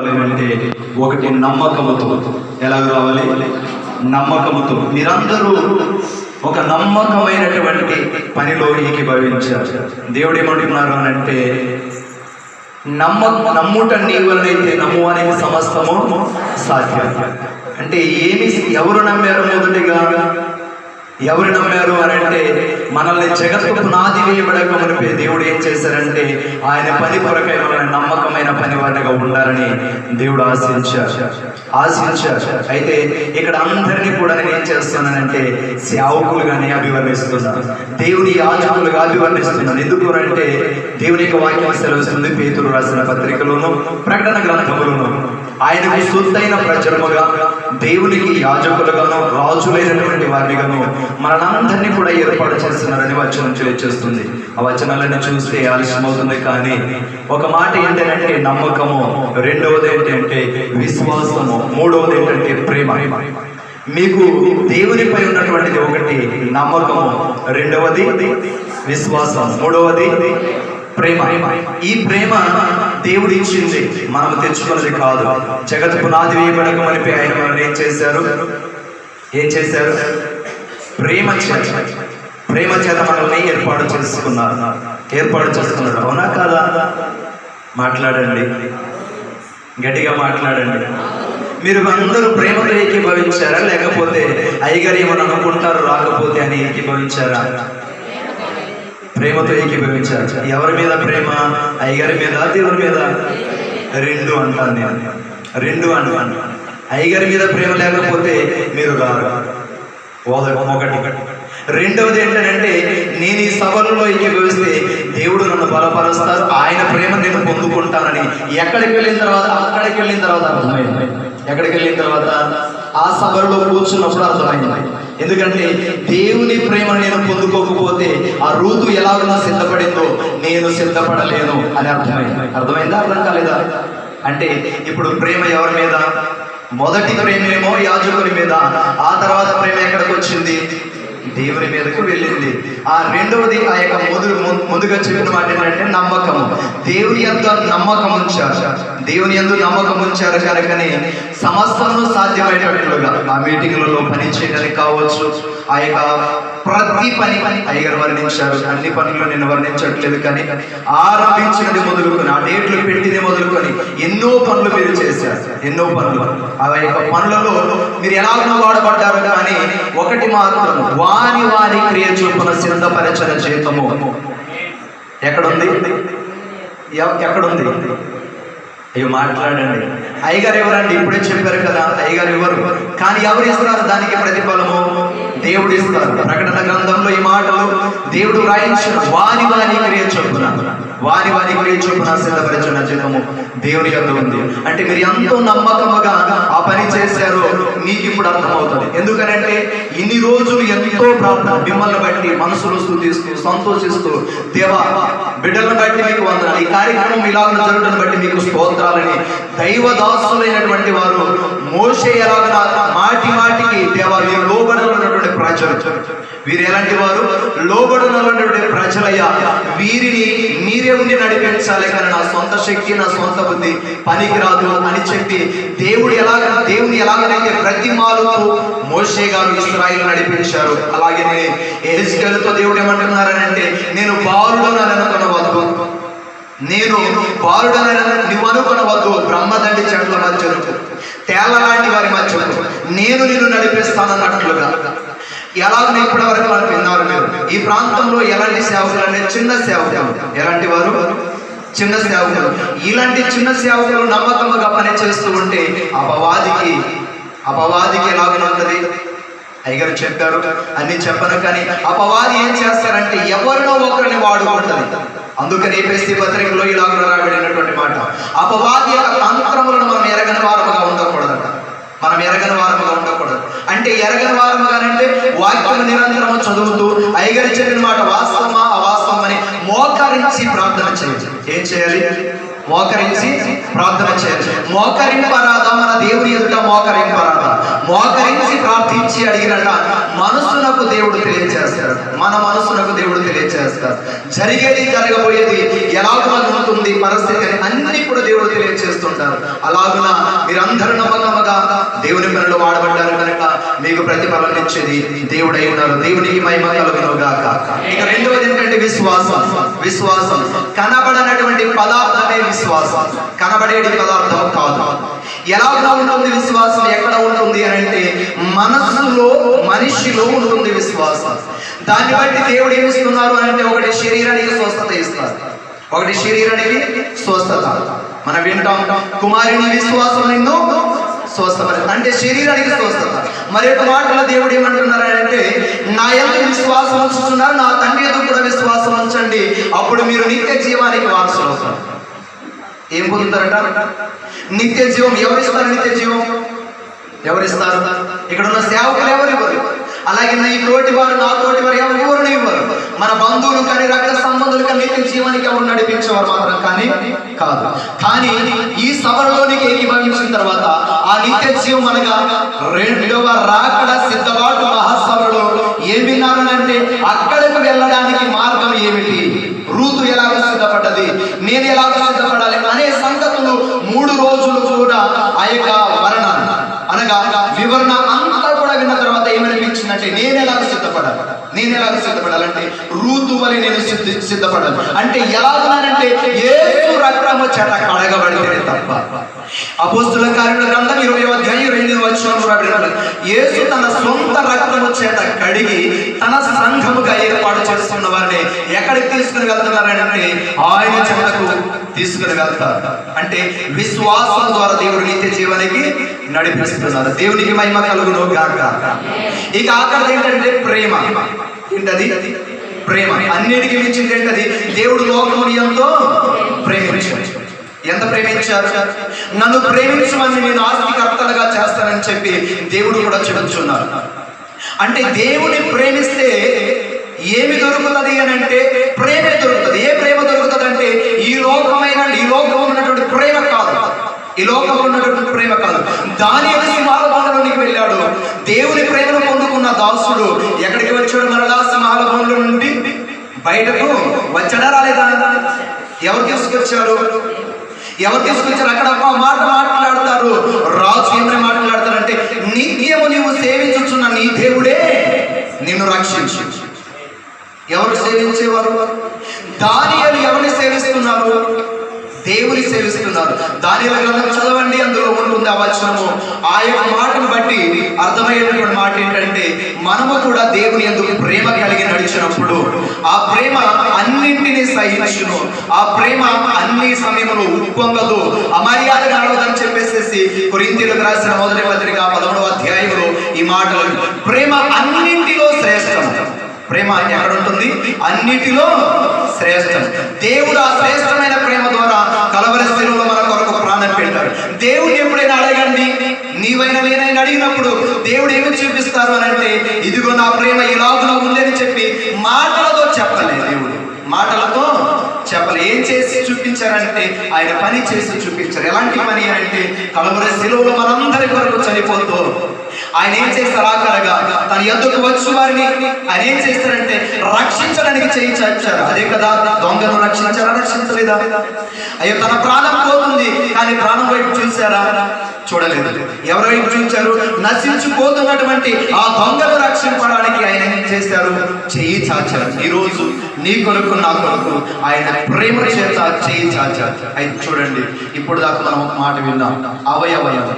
రావాలంటే ఒకటి నమ్మకముతో. ఎలా రావాలి? నమ్మకముతో. మీరందరూ ఒక నమ్మకమైనటువంటి పనిలో ఏకీభవించారు దేవుడు ఏమంటున్నారు అని అంటే నమ్మ నమ్ముట నీ వలనైతే నమ్ము అనేది సమస్తము సాధ్యం. అంటే ఏమి ఎవరు నమ్మారు మొదటిగా? ఎవరు నమ్మారు అని అంటే మనల్ని జగత్తు పునాది వేయబడక మునిపే దేవుడు ఏం చేశారంటే ఆయన పని కొరకై మనల్ని నమ్మకమైన పని వారిగా ఉండాలని దేవుడు ఆశించారు. ఆశించారు. అయితే ఇక్కడ అందరినీ కూడా నేను ఏం చేస్తున్నానంటే సేవకులుగానే అభివర్ణిస్తున్నాను దేవుని యాజకులుగా అభివర్ణిస్తున్నాను ఎందుకు అంటే దేవుని యొక్క వాక్యం సెలవుస్తుంది పేతులు రాసిన పత్రికలోను ప్రకటన గ్రంథములను. ఆయనకు సొంతైన ప్రజలముగా దేవునికి యాజకులుగాను రాజులైనటువంటి వారిగాను మనందరినీ కూడా ఏర్పాటు చేస్తున్నారని వచనం చేస్తుంది ఆ వచనాలను చూస్తే ఆలస్యమవుతుంది కానీ ఒక మాట ఏంటంటే నమ్మకము రెండవది ఏంటంటే విశ్వాసము మూడవది ఏంటంటే ప్రేమ. మీకు దేవునిపై ఉన్నటువంటిది ఒకటి నమ్మకము రెండవది విశ్వాసం మూడవది ప్రేమ. ఈ ప్రేమ దేవుడు ఇచ్చింది. మనం తెచ్చుకున్నది కాదు. జగత్ పునాది వేయబడక మనిపి ఆయన ఏం చేశారు? ఏం చేశారు? ప్రేమ చేత ప్రేమ చేత మనల్ని ఏర్పాటు చేసుకున్నారు. ఏర్పాటు చేసుకున్నారు అవునా కాదా? మాట్లాడండి. గట్టిగా మాట్లాడండి. మీరు అందరూ ప్రేమతో ఏకీభవించారా? లేకపోతే అయ్యగారు ఏమని అనుకుంటారు రాకపోతే అని ఏకీభవించారా? ప్రేమతో ఏకీభవించారు. ఎవరి మీద ప్రేమ? అయ్యగారి మీద దేవుని మీద? రెండు అంటాను నేను. రెండు అంటాను. అయ్యగారి మీద ప్రేమ లేకపోతే మీరు రారు. ఓద- ఒకటి. రెండవది ఏంటంటే నేను ఈ సభలలో ఏకీభవిస్తే దేవుడు నన్ను బలపరుస్తారు ఆయన ప్రేమ నేను పొందుకుంటానని. ఎక్కడికి వెళ్ళిన తర్వాత అక్కడికి వెళ్ళిన తర్వాత అర్థమైంది. ఎక్కడికి వెళ్ళిన తర్వాత? ఆ సభలో కూర్చున్నప్పుడు అర్థమైంది. ఎందుకంటే దేవుని ప్రేమ నేను పొందుకోకపోతే ఆ రూతు ఎలాగైనా సిద్ధపడిందో నేను సిద్ధపడలేను అని అర్థమైంది. అర్థమైందా? అర్థం కాలేదా? అంటే ఇప్పుడు ప్రేమ ఎవరి మీద? మొదటి ప్రేమేమో యాజకుని మీద. ఆ తర్వాత ప్రేమ ఎక్కడికి వచ్చింది దేవుని మీదకు వెళ్ళింది. ఆ రెండవది ఆ యొక్క ముందు ముందుగా చెప్పిన మాట ఏంటంటే నమ్మకము. దేవుని యొక్క నమ్మకం ఉంచారు. దేవుని ఎందు నమ్మకం ఉంచారు కనుకనే సమస్తము సాధ్యమైనట్లుగా ఆ మీటింగ్లలో పని చేయడానికి కావచ్చు ఆ యొక్క ప్రతి పని పని అయ్యగారు వర్ణించారు. అన్ని పనులు నేను వర్ణించట్లేదు కానీ ఆరంభించినది మొదలుకొని ఆ డేట్లు పెట్టింది మొదలుకొని ఎన్నో పనులు మీరు చేశారు. ఎన్నో పనులు. ఆ యొక్క పనులలో మీరు ఎలాగో వాడబడ్డారు కానీ ఒకటి మాత్రం వాని వారి క్రియ చూపున సిద్ధపరచన జీతము ఎక్కడుంది? ఎక్కడుంది? అయ్యో మాట్లాడండి. అయ్యగారు ఎవరండి? ఇప్పుడే చెప్పారు కదా అయ్యగారు ఎవరు? కానీ ఎవరు ఇస్తున్నారు దానికి ప్రతిఫలము? దేవుడు ఇస్తాడు. ప్రకటన గ్రంథంలో ఈ మాటలు దేవుడు రాయించిన వారి వారి క్రియ చొప్పున వారి వారి క్రియ చొప్పున సిద్ధపరిచిన జీతము దేవుని యొక్క ఉంది. అంటే మీరు ఎంతో నమ్మకముగా ఆ పని చేశారో మీకు ఇప్పుడు అర్థమవుతుంది. ఎందుకనంటే ఇన్ని రోజులు ఎంతో ప్రార్థన మిమ్మల్ని బట్టి మనసులు స్థుతిస్తూ సంతోషిస్తూ దేవా బిడ్డలను బట్టి మీకు వందనాలు. ఈ కార్యక్రమం ఇలాగ జరగడం బట్టి మీకు స్తోత్రాలని దైవదాసులైనటువంటి వారు మోసే ఎలాగ మాటి మాటికి దేవా మీరు లోబడనటువంటి ప్రజలు. వీరు ఎలాంటి వారు లోబడనటువంటి ప్రజలయ్యా. వీరిని మీరే ఉండి నడిపించాలి కానీ నా సొంత శక్తి నా సొంత బుద్ధి పనికిరాదు అని చెప్పి దేవుడు ఎలాగ దేవుని ఎలాగనైతే బ్రతిమాలుతూ మోషే గారు ఇస్రాయిల్ నడిపించారు. అలాగే ఏజ్కేలతో దేవుడు ఏమంటున్నారని అంటే నేను బాలుడనని అనుకునవద్దు నేను బాలుడనని నువ్వు అనుకునవద్దు బ్రహ్మదండి చెట్ల మధ్య తేలలాంటి వారి మధ్య నేను నిన్ను నడిపిస్తానన్నట్లుగా. ఎలాగ ఇప్పటి వరకు వాళ్ళు విన్నారు మీరు. ఈ ప్రాంతంలో ఎలాంటి సేవకులు అనేది చిన్న సేవకులు. ఎలాంటి వారు? చిన్న సేవకులు. ఇలాంటి చిన్న సేవకులు నమ్మకంగా పని చేస్తూ ఉంటే అపవాదికి అపవాదికి ఎలాగనుంటది అయ్యగారు చెప్పారు అన్ని చెప్పను కానీ అపవాది ఏం చేస్తారంటే ఎవరినో ఒకరిని వాడుకుంటుంది. అందుకని ఏపీసీ పత్రికలో ఇలాగ రాబడినటువంటి మాట. అపవాది యొక్క తంత్రములను మనం ఎరగని వారముగా ఉండకూడదట. మనం ఎరగని వారముగా ఉండకూడదు. అంటే ఎరగని వారముగా అంటే వాక్యం నిరంతరం చదువుతూ అయ్యగారు చెప్పిన మాట వాస్తవమా? అవాస్తవం అని మోకరించి ప్రార్థన చేయాలి ఏం చేయాలి? మోకరించి ప్రార్థన చేయాలి. మోకరింపరాధ మన దేవుని ఎదుట మోకరింపరాధ మోకరించి ప్రార్థించి అడిగినట మనసునకు దేవుడు తెలియచేస్తాడు. మన మనసునకు దేవుడు తెలియచేస్తాడు. జరిగేది జరగబోయేది ఎలాగో ఉంటుంది పరిస్థితి అని అన్ని కూడా దేవుడు తెలియచేస్తుంటారు. అలాగున మీరందరూ నమ్మకముగా దేవుని పనులు వాడబడ్డారు కనుక మీకు ప్రతిఫలం ఇచ్చేది దేవుడై ఉన్నారు. దేవునికి మహిమ కలుగునుగాక ఇక రెండవది ఏంటంటే విశ్వాసం. విశ్వాసం. కనబడనటువంటి పదార్థమే విశ్వాసం. కనబడేటి పదార్థం కాదు. ఎలా ఉంటుంది విశ్వాసం? ఎక్కడ ఉంటుంది అని అంటే మనస్సులో మనిషిలో ఉంటుంది విశ్వాసం. దాన్ని బట్టి దేవుడు ఏమిస్తున్నారు అని అంటే ఒకటి శరీరానికి స్వస్థత ఇస్తారు. ఒకటి శరీరానికి స్వస్థత. మనం వింటాం కుమారుని విశ్వాసం నిన్ను స్వస్థత అంటే శరీరానికి స్వస్థత. మరి ఒక మాటలో దేవుడు ఏమంటున్నారు అంటే నా ఎంత విశ్వాసం ఉంచుతున్నారు నా తండ్రి ఎదురు కూడా విశ్వాసం ఉంచండి. అప్పుడు మీరు నిత్య జీవానికి వారసులు అవుతారు ఏం పొందుతారట? నిత్య జీవం. ఎవరిస్తారు నిత్య జీవం? ఎవరిస్తారు? ఇక్కడ ఉన్న సేవకులు ఎవరు ఇవ్వరు? అలాగే నా ఈ తోటి వారు నా తోటి వారు ఎవరు ఎవరు ఇవ్వరు? మన బంధువులు కానీ రక్త సంబంధులు కానీ నిత్య జీవానికి ఎవరు నడిపించేవారు మాత్రం కానీ కాదు. కానీ ఈ సభలోనికి ఏకీభవించిన తర్వాత ఆ నిత్య జీవం అనగా రెండవ రాకడ సిద్ధపాటు మహాసభలో ఏం విన్నానంటే అక్కడికి వెళ్ళడానికి మార్గం ఏమిటి? రూతు ఎలాగ సిద్ధపడ్డది? నేను ఎలాగ సిద్ధపడాలి? రోజులు కూడా ఆ యొక్క వర్ణ అనగా వివరణ అంతా కూడా విన్న తర్వాత ఏమనిపించిందంటే నేను ఎలా సిద్ధపడాలి? నేను ఎలా సిద్ధపడాలంటే రూతు వలె నేను సిద్ధ సిద్ధపడాలి. అంటే ఎలా ఉన్నానంటే ఏసు రక్తము చేత కడగబడితేనే తప్ప. అపోస్తుల కార్యుల గ్రంథం ఇరవై అధ్యాయం ఇరవై ఎనిమిది వచ్చిన యేసు తన సొంత రక్తము చేత కడిగి తన సంఘముగా ఏర్పాటు చేస్తున్న వారిని ఎక్కడికి తీసుకుని వెళ్తున్నారంటే ఆయన చెంతకు తీసుకుని అంటే విశ్వాసం ద్వారా దేవుడు నిత్య జీవనికి నడిపిస్తున్నారు. దేవునికి మహిమ కలుగును గాక. ఇక ఆఖరి ఏంటంటే ప్రేమ. ఏంటది? ప్రేమ. అన్నిటికీ మించింది ఏంటది? దేవుడు లోకముని ఎంతో ప్రేమించాడు. ఎంత ప్రేమించారు? నన్ను ప్రేమించమని నేను ఆస్తికర్తలుగా చేస్తానని చెప్పి దేవుడు కూడా చెబుతున్నారు. అంటే దేవుని ప్రేమిస్తే ఏమి దొరుకుతుంది అని అంటే ప్రేమే దొరుకుతుంది. ఏ ప్రేమ దొరుకుతుంది అంటే ఈ లోకమైన ఈ లోకంలో ఉన్నటువంటి ప్రేమ కాదు. ఈ లోకంలో ఉన్నటువంటి ప్రేమ కాదు. దాని సింహాలభవనంలోనికి వెళ్ళాడు. దేవుని ప్రేమను పొందుకున్న దాసుడు ఎక్కడికి వచ్చాడు? మరలా సింహాలభవనంలో నుండి బయటకు వచ్చాడా రాలేదా? ఎవరు తీసుకొచ్చారు? ఎవరు తీసుకొచ్చారు? అక్కడ ఒక మాట మాట్లాడతారు. రాజు ఏమని మాట్లాడతారంటే నిత్యము నీవు సేవించుచున్న నీ దేవుడే నిన్ను రక్షించు. ఎవరు సేవించేవారు? దానియలు ఎవరిని సేవిస్తున్నారు? దేవుని సేవిస్తున్నారు. దాని గ్రంథం చదవండి అందులో ఉంటుంది ఆ వచనము. ఆ యొక్క మాటను బట్టి అర్థమయ్యేటువంటి మాట ఏంటంటే మనము కూడా దేవుని ఎందుకు ప్రేమ కలిగి నడిచినప్పుడు ఆ ప్రేమ అన్నింటినీ సహించును. ఆ ప్రేమ అన్ని సమయంలో ఉప్పొంగదు. అమర్యాద నడవదని చెప్పేసేసి కొరింతీలకు రాసిన మొదటి పత్రిక పదమూడవ అధ్యాయంలో ఈ మాటలు. ప్రేమ అన్నింటిలో శ్రేష్టం. ప్రేమ ఎక్కడ ఉంటుంది? అన్నిటిలో శ్రేష్టం. దేవుడు ఆ శ్రేష్టమైన ప్రేమ ద్వారా కలవరి శిలువలో మన కొరకు ప్రాణం పెడతారు దేవుడు ఎప్పుడైనా అడగండి? నీవైనా నేనైనా అడిగినప్పుడు దేవుడు ఏమి చూపిస్తారు అని అంటే ఇదిగో నా ప్రేమ ఇలాగులా ఉందని చెప్పి మాటలతో చెప్పలే దేవుడు. మాటలతో చెప్పలే. ఏం చేసి చూపించారంటే ఆయన పని చేసి చూపించారు. ఎలాంటి పని అంటే కలవరి శిలువలో మనందరి కొరకు చనిపోతూ ఆయన ఏం చేస్తారు ఆఖరగా? తన ఎద్దుకు వచ్చి వారిని. ఆయన ఏం చేస్తారంటే రక్షించడానికి చేయి చాచారు అదే కదా దొంగను రక్షించారా రక్షించలేదా? అయ్యో తన ప్రాణం పోతుంది కానీ ప్రాణం వైపు చూసారా చూడలేదు. ఎవరు వైపు చూచారు నశించిపోతున్నటువంటి ఆ దొంగను రక్షించడానికి ఆయన ఏం చేశారు? చేయి చాచారు. ఈ రోజు నీ కొరకు నా కొరకు ఆయన ప్రేమ చేత చేయి చాచారు. అయితే చూడండి ఇప్పుడు దాకా మనం ఒక మాట విన్నాం. అవయవయం.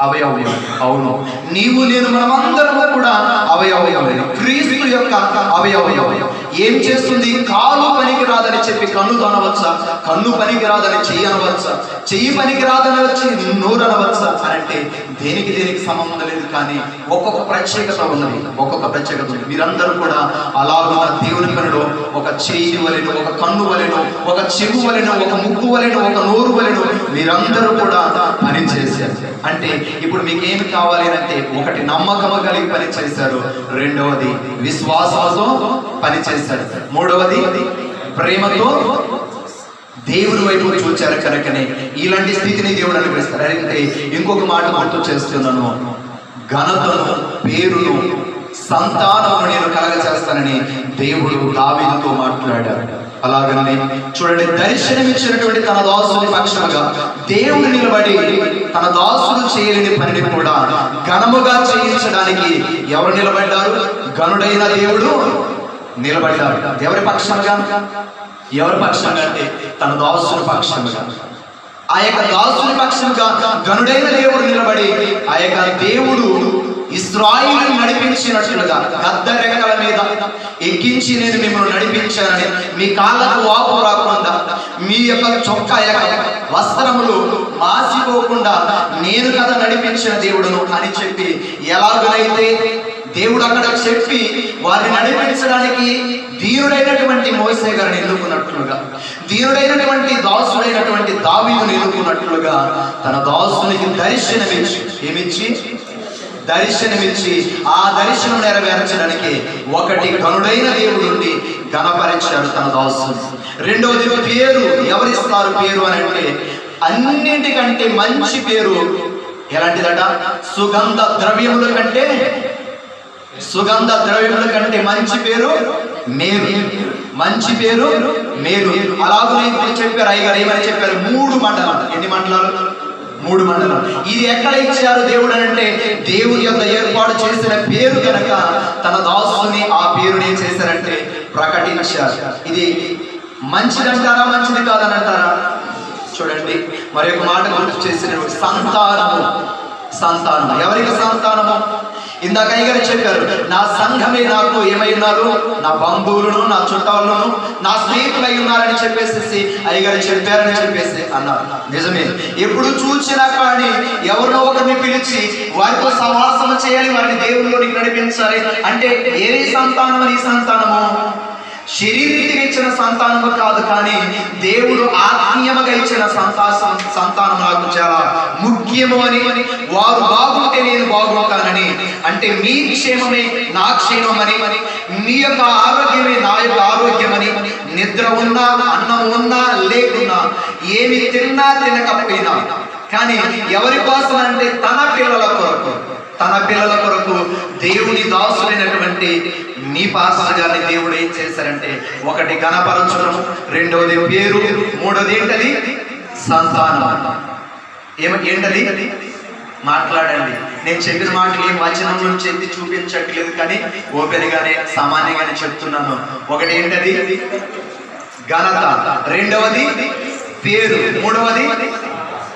అవయవయం అవును నీవు నేను మనమందరము కూడా అవయవయం క్రీస్తు యొక్క అవయవయం ఏం చేస్తుంది? కాలు పనికి రాదని చెప్పి కన్ను తనవచ్చా కన్ను పనికి రాదని చెయ్యి అనవచ్చా? చెయ్యి పనికి రాదని వచ్చి నోరు అనవచ్చా? అంటే దేనికి దేనికి సంబంధం లేదు కానీ ఒక్కొక్క ప్రత్యేకత ఉన్నది ఒక్కొక్క ప్రత్యేకత ఉంది మీరందరూ కూడా అలాగా దేవుని పనిలో ఒక చెయ్యి వలెను ఒక కన్ను వలెను ఒక చెవు వలెను ఒక ముక్కు వలెను ఒక నోరు వలెను మీరందరూ కూడా పని చేశారు. అంటే ఇప్పుడు మీకు ఏమి కావాలి అంటే ఒకటి నమ్మకము కలిగి పని చేశారు. రెండవది విశ్వాసంతో పని చేశారు మూడవది ప్రేమతో దేవుని వైపు చూచారు కనుకనే. ఇలాంటి స్థితిని దేవుడు అనుగ్రహిస్తారు అంటే ఇంకొక మాట మాటతో చేస్తున్నాను. ఘనతను పేరును సంతానము నేను కలగ చేస్తానని దేవుడు దావితో మాట్లాడాడు. అలాగనే చూడండి దర్శనమిచ్చినటువంటి తన దాసుని పక్షముగా దేవుడు నిలబడి తన దాసులు చేయలేని పనిని కూడా ఘనముగా చేయించడానికి ఎవరు నిలబడ్డారు? గనుడైన దేవుడు నిలబడ్డాడు ఎవరి పక్షంగా ఎవరి పక్షంగా అంటే తన దాసుని పక్షంగా ఆ యొక్క దాసుని పక్షంగా గనుడైన దేవుడు నిలబడి ఆ యొక్క దేవుడు ఇస్రాయిల్ నడిపించినట్లుగా గద్ద రెక్కల మీద ఎక్కించి నేను మిమ్మల్ని నడిపించానని మీ కాళ్ళకు వాపు రాకుండా మీ యొక్క చొక్కా యొక్క వస్త్రములు మాసిపోకుండా నేను కదా నడిపించిన దేవుడును అని చెప్పి ఎలాగైతే దేవుడు అక్కడ చెప్పి వారిని నడిపించడానికి దీనుడైనటువంటి మోసే గారిని ఎన్నుకున్నట్లుగా దీనుడైనటువంటి దాసుడైనటువంటి దావీదుని ఎన్నుకున్నట్లుగా తన దాసునికి దర్శనమిచ్చి ఏమిచ్చి? దర్శనమిచ్చి ఆ దర్శనం నెరవేర్చడానికి ఒకటి గనుడైన దేవుడు ఉండి గణపరిచాడు తన దాసు రెండవది పేరు. ఎవరిస్తారు పేరు అని అంటే అన్నింటికంటే మంచి పేరు ఎలాంటిదట? సుగంధ ద్రవ్యముల కంటే సుగంధ ద్రవ్యముల కంటే మంచి పేరు మేలు. మంచి పేరు మేలు. అలాగే చెప్పారు అయ్యగారు ఏమని చెప్పారు? మూడు మండలం ఎన్ని మండలాలు? మూడు మండలం ఇది ఎక్కడ ఇచ్చారు దేవుడు అని అంటే దేవుడి యొక్క ఏర్పాటు చేసిన పేరు కనుక తన దాసుని ఆ పేరుని ఏం చేశారంటే ప్రకటించారు. ఇది మంచిదంటారా మంచిది కాదని అంటారా చూడండి మరి ఒక మాట గుర్తు చేసిన సంతానము. సంతానం ఎవరికి సంతానము? ఇందాక అయ్యగారు చెప్పారు నా సంఘమే నాకు ఏమై ఉన్నారు నా బంధువులను నా చుట్టాలను నా స్నేహితులై ఉన్నారని చెప్పేసి అయ్యగారు చెప్పారని చెప్పేసి అన్నారు. నిజమే. ఎప్పుడు చూసినా కానీ ఎవరినో ఒకరిని పిలిచి వారితో సమాసం చేయాలి వారిని దేవుళ్ళలోనికి నడిపించాలి అంటే ఏ సంతానం ఈ సంతానము శరీరీతిగా ఇచ్చిన సంతానము కాదు కానీ దేవుడు ఆత్మీయముగా ఇచ్చిన సంతా సంతానం నాకు చాలా ముఖ్యము అని వారు బాగుంటే నేను బాగుంటానని. అంటే మీ క్షేమమే నా క్షేమమని మీ యొక్క ఆరోగ్యమే నా యొక్క ఆరోగ్యమని నిద్ర ఉన్నా అన్నం ఉన్నా లేకున్నా ఏమి తిన్నా తినకపోయినా కానీ ఎవరి కోసం అంటే తన పిల్లల కొరకు తన పిల్లల కొరకు దేవుని దాసులైనటువంటి మీ పాస్టర్ గారిని దేవుడు ఏం చేశారంటే ఒకటి గణపరచడం రెండవది పేరు మూడవది ఏంటది? సంతానం. ఏమ ఏంటది? మాట్లాడండి. నేను చెప్పిన మాటలు ఏం వచనం నుంచి చూపించట్లేదు కానీ ఓపెన్గానే సామాన్యంగానే చెప్తున్నాను. ఒకటి ఏంటది? ఘనత. రెండవది పేరు. మూడవది?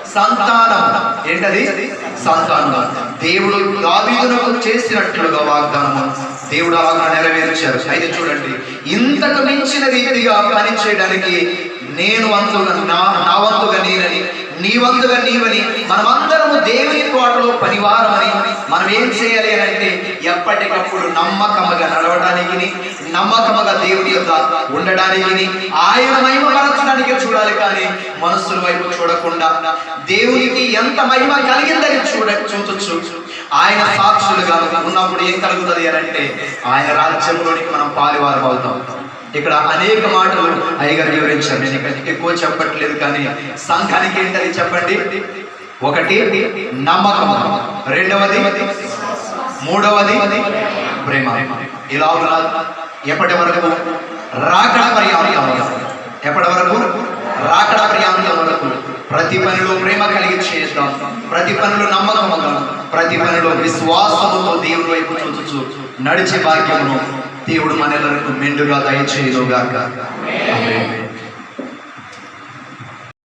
సంతానం. ఏంటది? సంతానం. దేవుడు దావీదునకు చేసినట్లుగా వాగ్దానం దేవుడు అలాగా నెరవేర్చారు. అయితే చూడండి ఇంతకు మించిన రీతిగా పనిచేయడానికి నేను వంతుగా నా నా వంతుగా నేనని నీ వంతుగా నీవని మనమందరము దేవుని తోటలో పనివారమని మనం ఏం చేయాలి అని అంటే ఎప్పటికప్పుడు నమ్మకముగా నడవడానికి నమ్మకముగా దేవుని యొక్క ఉండడానికి ఆయన మహిమ పరచడానికి చూడాలి కానీ మనస్సుల వైపు చూడకుండా దేవునికి ఎంత మహిమ కలిగిందని చూడ చూచొచ్చు. ఆయన సాక్షులుగా ఉన్నప్పుడు ఏం కలుగుతుంది అని అంటే ఆయన రాజ్యంలోనికి మనం పాలివారు అవుతాం ఇక్కడ అనేక మాటలు అయ్యగారు వివరించారు. నేను ఇక్కడ ఎక్కువ చెప్పట్లేదు కానీ సంఘానికి ఏంటని చెప్పండి? ఒకటి నమ్మకం. రెండవది మూడవది ప్రేమ. ఇలా ఎప్పటి వరకు రాకడ పర్యాంతం ఎప్పటి వరకు రాకడ పర్యాంతం వరకు? ప్రతి పనిలో ప్రేమ కలిగి చేద్దాం. ప్రతి పనిలో నమ్మకముగా ప్రతి పనిలో విశ్వాసముతో దేవుడు వైపు చూచు నడిచే భాగ్యమును దేవుడు మనలకు మెండుగా దయచేయుగాక ఆమేన్.